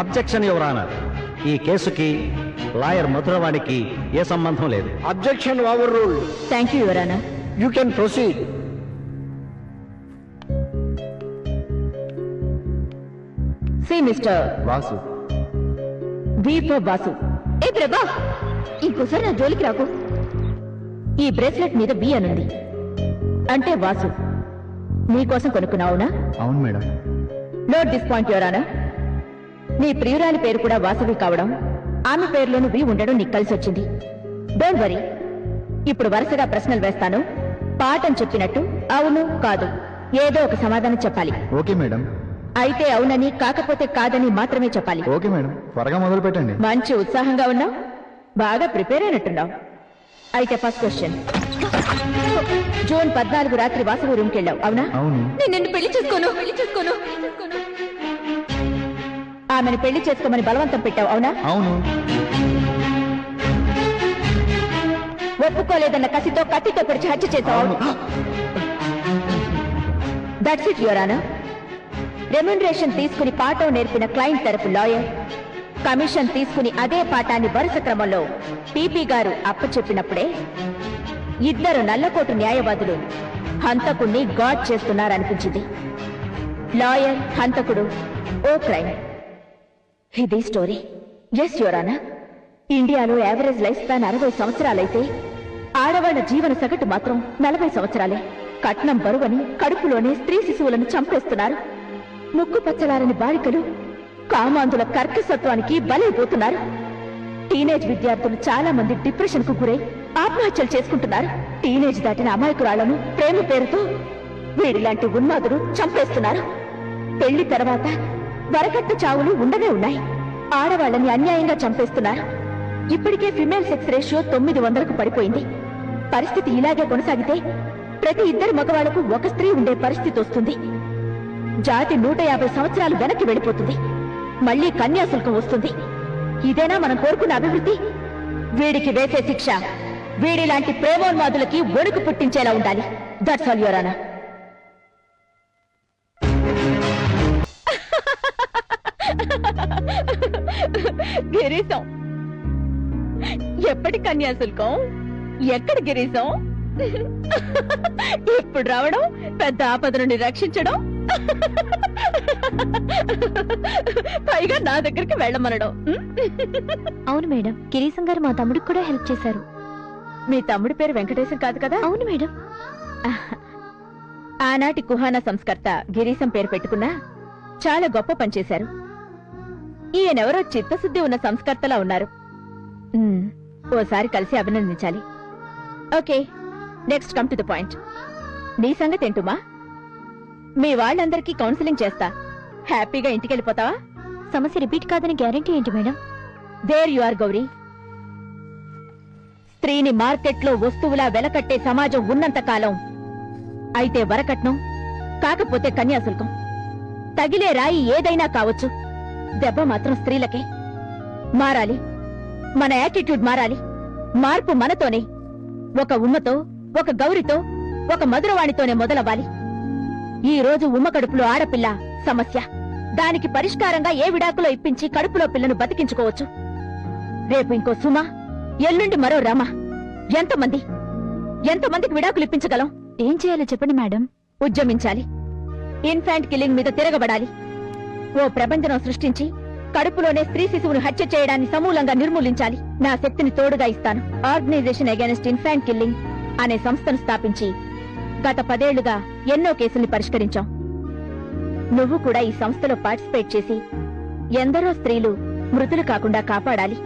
Objection your honour ఈ కేసుకి lawyer మధురవాడికి ఏ సంబంధం లేదు. Objection overruled thank you your honour you can proceed see mister Vasu B for Basu ఏ ప్రభా ఇంకోసారి నా జోలికి రాకు. ఈ బ్రేస్లెట్ మీద బి అనుంది అంటే వాసు నీకోసం కొనుక్కున్నావునా? అవును మేడం. నోట్ దిస్ పాయింట్ యువరానా నీ ప్రియురాలి పేరు కూడా వాసవి కావడం ఆమె పేరులోను బి ఉండడం నీకు కలిసి వచ్చింది. డోంట్ వరీ ఇప్పుడు వరుసగా ప్రశ్నలు వేస్తాను. పాఠం చెప్పినట్టు అవును కాదు. ఏదో ఒక సమాధానం చెప్పాలి. Okay madam. అయితే అవునని కాకపోతే కాదని మాత్రమే చెప్పాలి. Okay madam. త్వరగా మొదలు పెట్టండి. మంచి ఉత్సాహంగా ఉన్నావు. బాగా ప్రిపేర్ అయినట్టున్నావు. అయితే ఫస్ట్ క్వశ్చన్. జూన్ పద్నాలుగు రాత్రి వాసవి రూమ్కి వెళ్ళావు అవునా? అవును. నేను నిన్ను పెళ్ళి చేసుకోను. పెళ్ళి చేసుకోను. ఆమెను పెళ్ళి చేసుకోమని బలవంతం పెట్టావు అవునా? అవును. ఒప్పుకోలేదన్న కసితో కత్తితో పొడిచి హత్య చేశావు దట్స్ ఇట్ యువరానా రెమ్యునరేషన్ తీసుకుని పాఠం నేర్పిన క్లయింట్ తరపు లాయర్ కమిషన్ తీసుకుని అదే పాఠాన్ని వరుస క్రమంలో టీపీ గారు అప్పచెప్పినప్పుడే ఇద్దరు నల్లకోటు న్యాయవాదులు హంతకుణ్ణి గాడ్ చేస్తున్నారనిపించింది. లాయర్ హంతకుడు ఓ క్రైమ్. ఇది స్టోరీ. ఎస్ యువరానా ఇండియాలో యావరేజ్ లైఫ్ స్పాన్ అరవై సంవత్సరాలైతే ఆడవాళ్ళ జీవన సగటు మాత్రం నలభై సంవత్సరాలే. కట్నం బరువని కడుపులోనే స్త్రీ శిశువులను చంపేస్తున్నారు. ముక్కు పచ్చలారని బాలికలు కామాంధుల కర్కసత్వానికి బలైపోతున్నారు. టీనేజ్ విద్యార్థులు చాలా మంది డిప్రెషన్కు గురై ఆత్మహత్యలు చేసుకుంటున్నారు. టీనేజ్ దాటిన అమాయకురాళ్ళను ప్రేమ పేరుతో వీడిలాంటి ఉన్మాదులు చంపేస్తున్నారు. పెళ్ళి తర్వాత వరకట్టు చావులు ఉండనే ఉన్నాయి. ఆడవాళ్ళని అన్యాయంగా చంపేస్తున్నారు. ఇప్పటికే ఫిమేల్ సెక్స్ రేషియో తొమ్మిది వందలకు పడిపోయింది. పరిస్థితి ఇలాగే కొనసాగితే ప్రతి ఇద్దరు మగవాళ్ళకు ఒక స్త్రీ ఉండే పరిస్థితి వస్తుంది. జాతి నూట యాభై సంవత్సరాలు వెనక్కి వెళ్ళిపోతుంది. మళ్ళీ కన్యాశుల్కం వస్తుంది. ఇదేనా మనం కోరుకున్న అభివృద్ధి? వీడికి వేసే శిక్ష వీడిలాంటి ప్రేమోన్మాదులకి వణుకు పుట్టించేలా ఉండాలి. That's all your honour Girisham. ఎప్పటి కన్యాశుల్కం? ఎక్కడ గిరీశం? ఇప్పుడు రావడం పెద్ద ఆపద నుండి రక్షించడం. పైగా నా దగ్గరికి వెళ్ళమనడం. అవును మేడం గిరీశం గారు మా తమ్ముడికి కూడా హెల్ప్ చేశారు. మీ తమ్ముడి పేరు వెంకటేశం కాదు కదా? అవును మేడం. ఆనాటి కుహానా సంస్కర్త గిరీశం పేరు పెట్టుకున్నా చాలా గొప్ప పనిచేశారు ఈయనెవరో చిత్తశుద్ధి ఉన్న సంస్కర్తలా ఉన్నారు. ఓసారి కలిసి అభినందించాలి. Okay next come to the point. నీ సంగతి ఏంటుమా? మీ వాళ్ళందరికీ కౌన్సిలింగ్ చేస్తా. హ్యాపీగా ఇంటికి వెళ్ళిపోతావా సమస్య రిపీట్ కాదని గ్యారంటీ ఏంటి madam? There you are Gowri. స్త్రీని మార్కెట్లో వస్తువులా వెలకట్టే సమాజం ఉన్నంత కాలం. అయితే వరకట్నం కాకపోతే కన్యాశుల్కం. తగిలే రాయి ఏదైనా కావచ్చు. దెబ్బ మాత్రం స్త్రీలకే. మారాలి. మన యాటిట్యూడ్ మారాలి. మార్పు మనతోనే. ఒక ఉమ్మతో ఒక గౌరితో ఒక మధురవాణితోనే మొదలవ్వాలి. ఈ రోజు ఉమ్మ కడుపులో ఆడపిల్ల సమస్య. దానికి పరిష్కారంగా ఏ విడాకులో ఇప్పించి కడుపులో పిల్లను బతికించుకోవచ్చు? రేపు ఇంకో సుమ ఎల్లుండి మరో రామ. ఎంతమంది. ఎంతమందికి విడాకులు ఇప్పించగలం? ఏం చేయాలో చెప్పండి మేడం. ఉద్యమించాలి. ఇన్ఫాంట్ కిల్లింగ్ మీద తిరగబడాలి. ఓ ప్రపంచం సృష్టించి కడుపులోనే స్త్రీ శిశువును హత్య చేయడాన్ని సమూలంగా నిర్మూలించాలి. నా శక్తిని తోడుగా ఇస్తాను. ఆర్గనైజేషన్ అగేనెస్ట్ ఇన్ఫాంట్ కిల్లింగ్ అనే సంస్థను స్థాపించి గత పదేళ్ళుగా ఎన్నో కేసుల్ని పరిష్కరించాం. నువ్వు కూడా ఈ సంస్థలో పార్టిసిపేట్ చేసి ఎందరో స్త్రీలు మృతులు కాకుండా కాపాడాలి.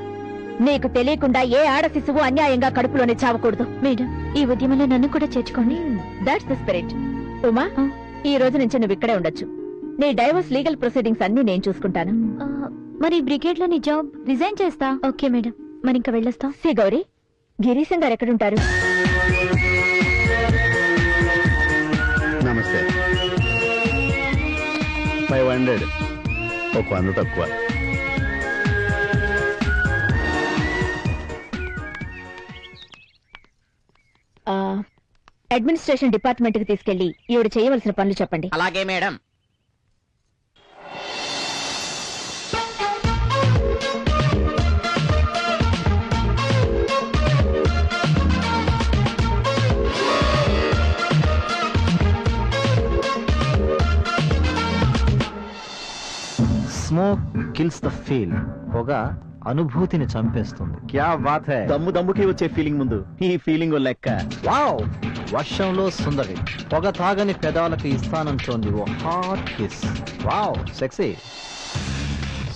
నీకు తెలియకుండా ఏ ఆడ శిశువు అన్యాయంగా కడుపులోనే చావకూడదు. మేడం ఈ ఉద్యమంలో నన్ను కూడా చేర్చుకోండి. That's the spirit Uma. ఈ రోజు నుంచి నువ్వు ఇక్కడే ఉండొచ్చు. నీ డైవర్స్ లీగల్ ప్రొసీడింగ్స్ అన్ని నేను చూసుకుంటాను. మరి బ్రిగేడ్లో నీ జాబ్ రిజైన్ చేస్తా. Okay madam. మరి ఇంకా వెళ్ళొస్తాం. సి గౌరీ. గిరీశం గారు ఎక్కడుంటారు? నమస్తే. Five hundred. ఒక వంద తక్కువ. ఆ, అడ్మినిస్ట్రేషన్ డిపార్ట్మెంట్కి తీసుకెళ్ళి ఈవిడ చేయవలసిన పనులు చెప్పండి. అలాగే madam. Smoke kills the feel పొగ అనుభూతిని చంపేస్తుంది. క్యా బాత్ హై? దమ్ము దమ్ముకి వచ్చే ఫీలింగ్ ముందు. ఈ ఫీలింగ్ లెక్క. వావ్! వర్షంలో సుందరి. పొగ తాగని పెదాలకు ఇస్తానంటోంది ఓ hot kiss. Wow! Sexy.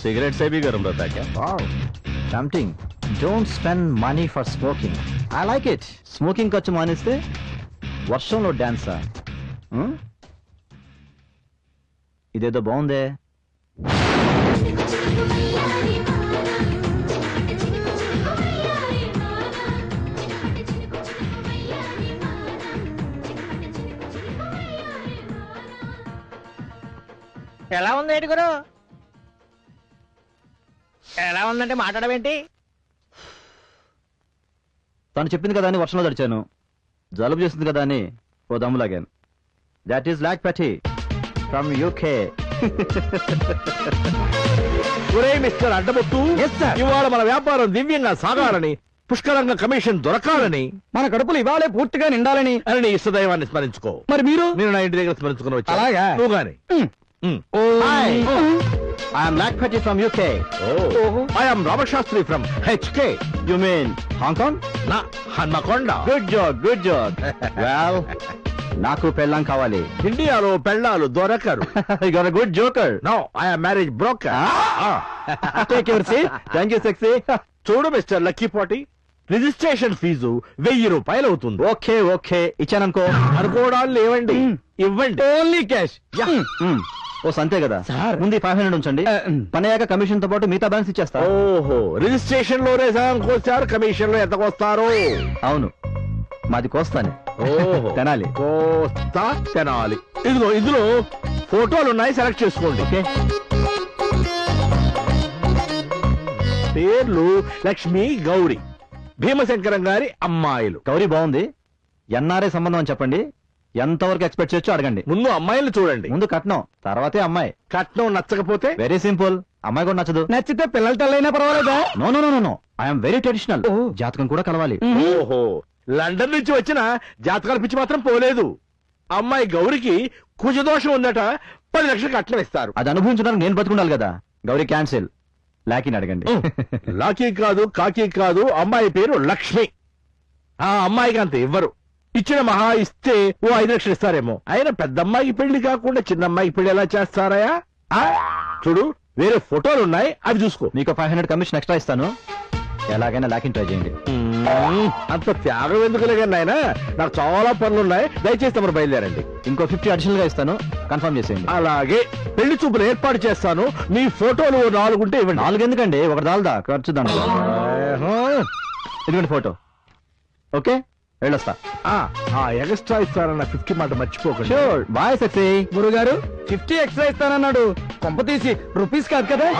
Cigarette సేబీ గరం రతాక wow! Tempting don't spend money for smoking. I like it. Smoking ఖర్చు మానేస్తే వర్షంలో డాన్సా? ఇదేదో బాగుందే? ఎలా ఉంది ఏంటి గురు? ఎలా ఉందంటే మాట్లాడవేంటి తను చెప్పింది కదా అని వర్షంలో తడిచాను. జలుబు చేసింది కదా అని ఓ దమ్ములాగాను that is Lak Pati from UK ఒరే మిస్టర్ అడ్డబొట్టు ఇవాళ మన వ్యాపారం దివ్యంగా సాగాలని పుష్కలంగా కమిషన్ దొరకాలని. మన కడుపులు ఇవాళే పూర్తిగా నిండాలని. అని నీ ఇష్టదైవాన్ని స్మరించుకో. మరి మీరు? నేను నా ఇంటి దగ్గర స్మరించుకుని వచ్చా. అలాగా? నువ్వు గాని. Hi I'm Lak Pati from UK I'm Ramasastri from HK you mean Hong Kong నా Hanamkonda good job good job well నాకు పెళ్ళాం కావాలి. ఇండియాలో పెళ్ళాలు దొరకరు. Good joker no I'm marriage broker take your seat thank you sexy చూడు mister Lucky Pati registration fees వెయ్యి రూపాయలు అవుతుంది. Okay okay. ఇచ్చాననుకో. అనుకోవడాలు లేవండి. ఇవ్వండి. ఓన్లీ క్యాష్ మ్మ్. ఓ సంతే కదా. సార్. ముందు ఫైవ్ హండ్రెడ్ ఉంచండి. మ్. పని అయ్యాక కమిషన్తో పాటు మిగతా బ్యాలెన్స్ ఇచ్చేస్తా. ఓహో రిజిస్ట్రేషన్లోనే కోస్తారు కమిషన్లో ఎంత కోస్తారు అవును. మాది కోస్తానే. తెనాలి. కోస్తా తెనాలి. ఇదిగో ఇందులో ఫోటోలు ఉన్నాయి సెలెక్ట్ చేసుకోండి. ఓకే. పేర్లు లక్ష్మి గౌరి భీమశంకరం గారి అమ్మాయిలు. గౌరీ బాగుంది. ఎన్ఆర్ఐ సంబంధం అని చెప్పండి. ఎంతవరకు ఎక్స్పెక్ట్ చేయొచ్చో అడగండి. ముందు అమ్మాయిలు చూడండి. ముందు కట్నం తర్వాతే అమ్మాయి. కట్నం నచ్చకపోతే? వెరీ సింపుల్ అమ్మాయి కూడా నచ్చదు. నచ్చితే పిల్లల తల్లైనా పర్వాలేదా? No no no no I'm very traditional. జాతకం కూడా కలవాలి. ఓహో. లండన్ నుంచి వచ్చిన జాతకాల పిచ్చి మాత్రం పోలేదు. అమ్మాయి గౌరికి కుజదోషం ఉందట పది లక్షలు కట్నం ఇస్తారు. అది అనుభవించడానికి నేను బతుకుండాలి కదా. గౌరీ క్యాన్సిల్. లాకిన్ అడగండి. లాకీ కాదు కాకి కాదు అమ్మాయి పేరు లక్ష్మి. ఆ అమ్మాయికి అంత ఇవ్వరు. ఇచ్చిన మహా ఇస్తే ఓ ఐదు లక్షలు ఇస్తారేమో. అయినా పెద్ద అమ్మాయికి పెళ్ళి కాకుండా చిన్న అమ్మాయికి పెళ్ళి ఎలా చేస్తారయా? చూడు వేరే ఫోటోలు ఉన్నాయి అవి చూసుకో. మీకు ఫైవ్ హండ్రెడ్ కమిషన్ ఎక్స్ట్రా ఇస్తాను. ఎలాగైనా లాకిన్ ట్రై చేయండి. అంత త్యాగం ఎందుకు నాయన? నాకు చాలా పనులు ఉన్నాయి దయచేసి తమరు బయలుదేరండి. ఇంకో ఫిఫ్టీ అడిషనల్గా ఇస్తాను. కన్ఫర్మ్ చేసేయండి. అలాగే పెళ్ళి చూపులు ఏర్పాటు చేస్తాను. మీ ఫోటోలు నాలుగు ఉంటే ఇవ్వండి. నాలుగు ఎందుకండి? ఒకటి దాల్దా? ఖర్చు దాంట్లో. ఆహా. ఇదిగోండి ఫోటో ఓకే వెళ్ళొస్తా. ఎగస్ట్రా ఇస్తారన్న ఫిఫ్టీ మాట మర్చిపోకండి. బాయ్ సక్సీ గురుగారు ఫిఫ్టీ ఎక్స్ట్రా ఇస్తానన్నాడు. కొంప తీసి రూపీస్ కాదు కదా?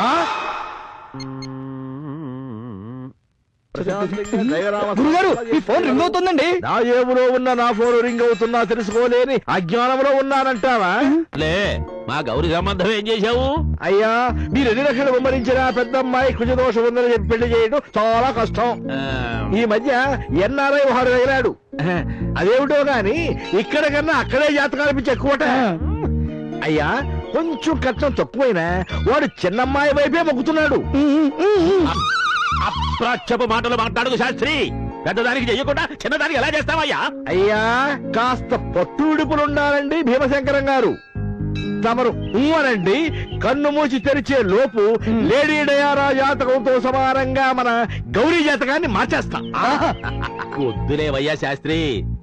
గురుగారు ఈ ఫోన్ రింగ్ అవుతుందండి. నా ఏములో ఉన్న నా ఫోన్ రింగ్ అవుతున్నా తెలుసుకోలేని అజ్ఞానంలో ఉన్నానంటావా? లే మా గౌరి సంబంధం ఏం చేశావు? అయ్యా మీరు ఎన్ని లక్షలు విమరించినా పెద్ద అమ్మాయి కుజదోషం ఉందని చెప్పి పెళ్ళి చేయడం చాలా కష్టం. ఈ మధ్య ఎన్ఆర్ఐ వాడు తగిలాడు. అదేమిటో గాని ఇక్కడ కన్నా అక్కడే జాతకాలు పిచ్చి ఎక్కువట అయ్యా కొంచెం కట్నం తక్కువైనా వాడు చిన్నమ్మాయి వైపే మొక్కుతున్నాడు. అప్రాచ్యపు మాటలు మాట్లాడుకు శాస్త్రి. పెద్దదానికి చెయ్యకుండా చిన్నదానికి ఎలా చేస్తావయ్యా? అయ్యా కాస్త పట్టు విడుపులుండాలండి భీమశంకరం గారు. తమరు అనండి కన్ను మూసి తెరిచే లోపు లేడీ డయారా జాతకంతో సమానంగా మన గౌరీ జాతకాన్ని మార్చేస్తా. వద్దులేవయ్యా శాస్త్రి.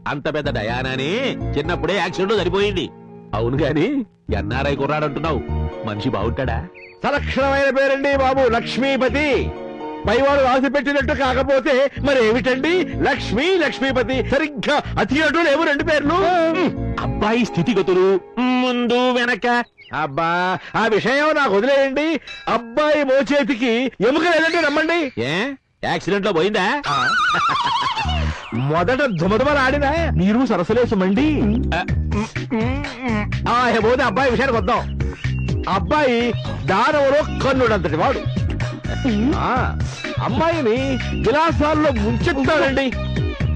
అంత పెద్ద డయానాని చిన్నప్పుడే యాక్సిడెంట్ సరిపోయింది అవును గాని ఎన్ఆర్ఐ కుర్రాడంటున్నావు? మనిషి బాగుంటాడా సలక్షణమైన పేరండి బాబు లక్ష్మీపతి. పైవాడు రాసి పెట్టినట్టు కాకపోతే మరి ఏమిటండి లక్ష్మీ లక్ష్మీపతి సరిగ్గా అతినట్టు లేవు రెండు పేర్లు. అబ్బాయి స్థితిగతులు ముందు వెనక. అబ్బా ఆ విషయం నాకు వదిలేయండి. అబ్బాయి మోచేతికి ఎముక లేదంటే నమ్మండి ఏ? యాక్సిడెంట్లో పోయిందా మొదట దుమదుమలాడినా మీరు సరసలేసమండి ఆ పోతే అబ్బాయి విషయానికి వద్దాం. అబ్బాయి దానవలో కన్నుడంతటి వాడు. అమ్మాయిని విలాసాల్లో ముంచెత్తాడండి.